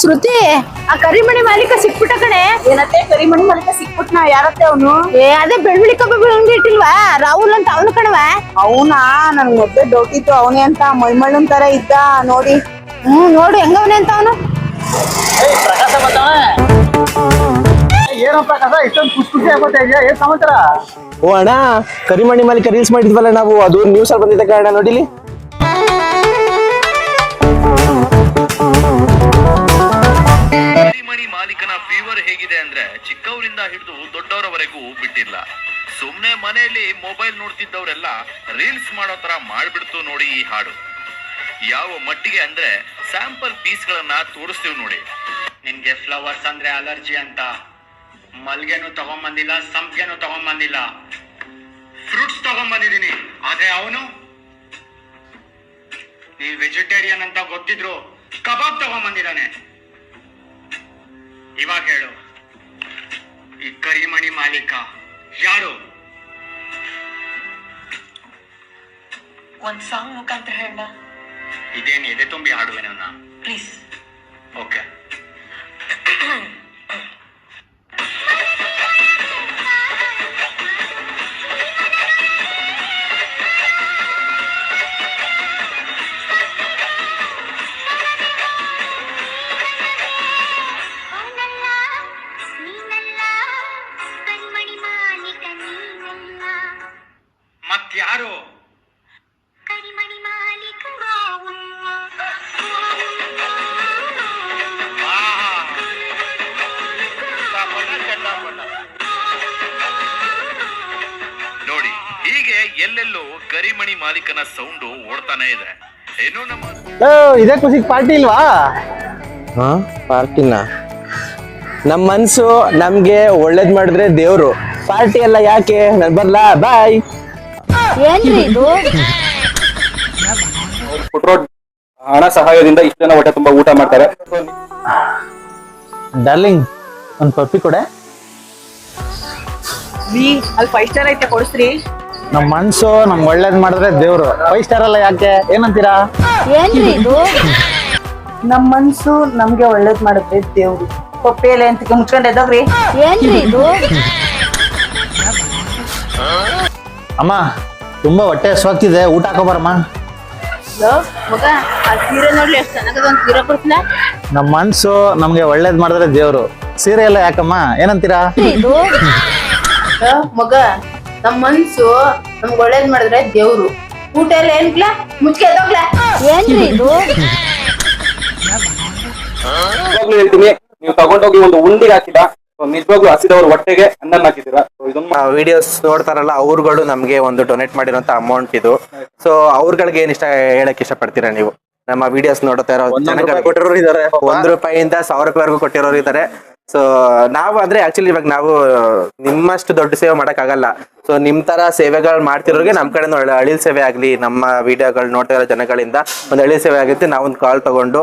ಶ್ರುತಿ ಆ ಕರಿಮಣಿ ಮಾಲೀಕ ಸಿಕ್ಬಿಟ್ಟ ಕಣೆ. ಏನತ್ತೆ? ಕರಿಮಣಿ ಮಲ್ಕ ಸಿಕ್ಬಿಟ್ನ ಯಾರತ್ತೆ ಅವನು? ಏ ಅದೇ ಬೆಳ್ಳುಳ್ಳಿ ಕಬ್ಬ ಬೆಳಂಗಿ ಇಟ್ಟಿಲ್ವಾ? ರಾಹುಲ್ ಅಂತ ಅವನು ಕಣವ ಅವನಾ? ನನ್ ಮೊದ್ಲೇ ಡೌಟ್ ಇತ್ತು. ಅವನೇ ಅಂತ ಮೈಮಳ್ಳನ್ ತರ ಇದ್ದ. ನೋಡಿ. ಹ್ಮ್ ನೋಡು ಹೆಂಗವನೆ ಅಂತ ಅವನು. ಪ್ರಕಾಶ ಬರ್ತಾವ ಏನೋ ಪ್ರಕಾಶ ಇಷ್ಟೊಂದು ಖುಷಿ ಖುಷಿ ಆಗ್ತಾ ಇದೆಯಾ? ಏನ್ ಸಮಾಚಾರ? ಓ ಅಣ್ಣ ಕರಿಮಣಿ ಮಾಲೀಕ ರೀಲ್ಸ್ ಮಾಡಿದ್ವಲ್ಲ ನಾವು? ಅದು ನ್ಯೂಸ್ ಅಲ್ಲಿ ಬಂದಿದ್ದ ಕಾರಣ ನೋಡಿಲಿ? ಫೀವರ್ ಹೇಗಿದೆ ಅಂದ್ರೆ ಚಿಕ್ಕವರಿಂದ ಹಿಡಿದು ದೊಡ್ಡವರವರೆಗೂ ಬಿಟ್ಟಿಲ್ಲ. ಸುಮ್ನೆ ಮನೆಯಲ್ಲಿ ಮೊಬೈಲ್ ನೋಡ್ತಿದ್ದವರೆಲ್ಲ ರೀಲ್ಸ್ ಮಾಡೋ ತರ ಮಾಡ್ಬಿಡ್ತು ನೋಡಿ ಈ ಹಾಡು. ಯಾವ ಮಟ್ಟಿಗೆ ಅಂದ್ರೆ ಸ್ಯಾಂಪಲ್ ಪೀಸ್ ಗಳನ್ನ ತೋರಿಸ್ತೀವಿ ನೋಡಿ. ನಿನ್ಗೆ ಫ್ಲವರ್ಸ್ ಅಂದ್ರೆ ಅಲರ್ಜಿ ಅಂತ. ಮಲ್ಗೆನು ತಗೊಂಬಂದಿಲ್ಲ, ಸಂಪಿಗೆನು ತಗೊಂಬಂದಿಲ್ಲ. ಫ್ರೂಟ್ಸ್ ತಗೊಂಬಂದಿದೀನಿ ಆದ್ರೆ ಅವನು? ನೀನ್ ವೆಜಿಟೇರಿಯನ್ ಅಂತ ಗೊತ್ತಿದ್ರು ಕಬಾಬ್ ತಗೊಂಬಂದಿದ್ದಾನೆ. ಇವಾಗ ಹೇಳು. ಈ ಕರಿಮಣಿ ಮಾಲೀಕ ಯಾರು? ಒಂದ್ ಸಾಂಗ್ ಮುಖಾಂತರ ಹೇಳ ಇದೇನು ಎದೆ ತುಂಬಿ ಹಾಡುವೆನವನ್ನ ಪ್ಲೀಸ್ ಓಕೆ ಮಾಲೀಕ. ನೋಡಿ ಹೀಗೆ ಎಲ್ಲೆಲ್ಲೋ ಕರಿಮಣಿ ಮಾಲೀಕನ ಸೌಂಡು ಓಡ್ತಾನೆ ಇದೆ. ಏನು ನಮ್ಮ ಇದೇ ಖುಷಿ ಪಾರ್ಟಿ ಇಲ್ವಾ? ಹಾ? ಪಾರ್ಟಿನ? ನಮ್ಮ ಮನ್ಸು ನಮ್ಗೆ ಒಳ್ಳೇದ್ ಮಾಡಿದ್ರೆ ದೇವ್ರು. ಪಾರ್ಟಿ ಎಲ್ಲ ಯಾಕೆ? ನಾನು ಬರ್ಲಾ? ಬಾಯ್. ಏನ್ರಿ ಇದು? ಹಣ ಸಹಾಯದಿಂದ ಇಷ್ಟು ಜನ ಹೊಟ್ಟೆ ತುಂಬಾ ಊಟ ಮಾಡ್ತಾರೆ. ಡಾರ್ಲಿಂಗ್ ಒಂದ್ ಪಪ್ಪಿ ಕೊಡೆ. ಅಲ್ಲಿ ಫೈವ್ ಸ್ಟಾರ್ ಐತೆ ಕೊಡಿಸ್ರಿ. ನಮ್ ಮನ್ಸು ನಮ್ ಒಳ್ಳೇದ್ ಮಾಡಿದ್ರೆ ದೇವ್ರು. ಫೈವ್ ಸ್ಟಾರ್ ಅಲ್ಲ ಯಾಕೆ? ಏನಂತೀರಾ? ಏನ್ರಿ ಇದು? ನಮ್ ಮನ್ಸು ನಮ್ಗೆ ಒಳ್ಳೇದ್ ಮಾಡುತ್ತೆ ದೇವ್ರು. ಪಪ್ಪಿ ಎಲೆ ಅಂತ ಮುಚ್ಕೊಂಡ್ ಎದ್ದೋಗ್ರಿ. ಏನ್ರಿ ಇದು? ಅಮ್ಮ ತುಂಬಾ ಹೊಟ್ಟೆ ಹಸ್ವಾಗ್ತಿದೆ ಊಟ ಹಾಕೋಬಾರಮ್ಮ. ಮಗ ಆ ಸೀರೆ ನೋಡ್ಲಿ ಎಷ್ಟು ಚೆನ್ನಾಗದ ಒಂದ್ ಸೀರೆ ಕೊಡ್ತಿಲ್ಲ ನಮ್ ಮನ್ಸು ನಮ್ಗೆ ಒಳ್ಳೇದ್ ಮಾಡಿದ್ರೆ ದೇವ್ರು. ಸೀರೆ ಎಲ್ಲ ಯಾಕಮ್ಮ? ಏನಂತೀರಾ? ಇದು? ಮಗ ನಮ್ ಮನ್ಸು ನಮ್ಗ್ ಒಳ್ಳೇದ್ ಮಾಡಿದ್ರೆ ದೇವ್ರು. ಊಟ ಎಲ್ಲ ಏನ್ಕ್ಲ? ಮುಚ್ಕೆ ಎದ್ದೋಗ್ಲ. ಏನ್ರಿ ಇದು? ಹೇಳ್ತೀನಿ ನೀವು ತಗೊಂಡೋಗಿ ಒಂದು ಉಂಡಿಗೆ ಹಾಕಿಲ್ಲ. So, ನಿಜವಾಗ್ಲೂ ಹಸಿದವ್ರ ಹೊಟ್ಟೆಗೆ ಅನ್ನ ಹಾಕಿದ್ದೀರಾ? ವಿಡಿಯೋಸ್ ನೋಡ್ತಾರಲ್ಲ ಅವ್ರುಗಳು ನಮ್ಗೆ ಒಂದು ಡೊನೇಟ್ ಮಾಡಿರೋಂತ ಅಮೌಂಟ್ ಇದು. ಸೊ ಅವ್ರಗಳಿಗೆ ಏನ್ ಇಷ್ಟ ಹೇಳಕ್ ಇಷ್ಟಪಡ್ತೀರಾ ನೀವು? ನಮ್ಮ ವಿಡಿಯೋಸ್ ನೋಡ್ತಾ ಇರೋ ಜನಗಳಿಗೆ ಕೊಟ್ಟಿರೋರು ಇದಾರೆ ಒಂದ್ ರೂಪಾಯಿಂದ ಸಾವಿರ ರೂಪಾಯಿವರೆಗೂ ಕೊಟ್ಟಿರೋರು ಇದ್ದಾರೆ ಸೊ ನಾವು ಅಂದ್ರೆ ಆಕ್ಚುಲಿ ಇವಾಗ ನಾವು ನಿಮ್ಮಷ್ಟು ದೊಡ್ಡ ಸೇವೆ ಮಾಡಕ್ ಆಗಲ್ಲ ಸೊ ನಿಮ್ ತರ ಸೇವೆಗಳು ಮಾಡ್ತಿರೋರಿಗೆ ನಮ್ ಕಡೆ ಅಳಿಲ್ ಸೇವೆ ಆಗ್ಲಿ. ನಮ್ಮ ವಿಡಿಯೋಗಳು ನೋಡ್ತಾ ಇರೋ ಜನಗಳಿಂದ ಒಂದು ಅಳಿಲ್ ಸೇವೆ ಆಗುತ್ತೆ ನಾವೊಂದು ಕಾಲ್ ತಗೊಂಡು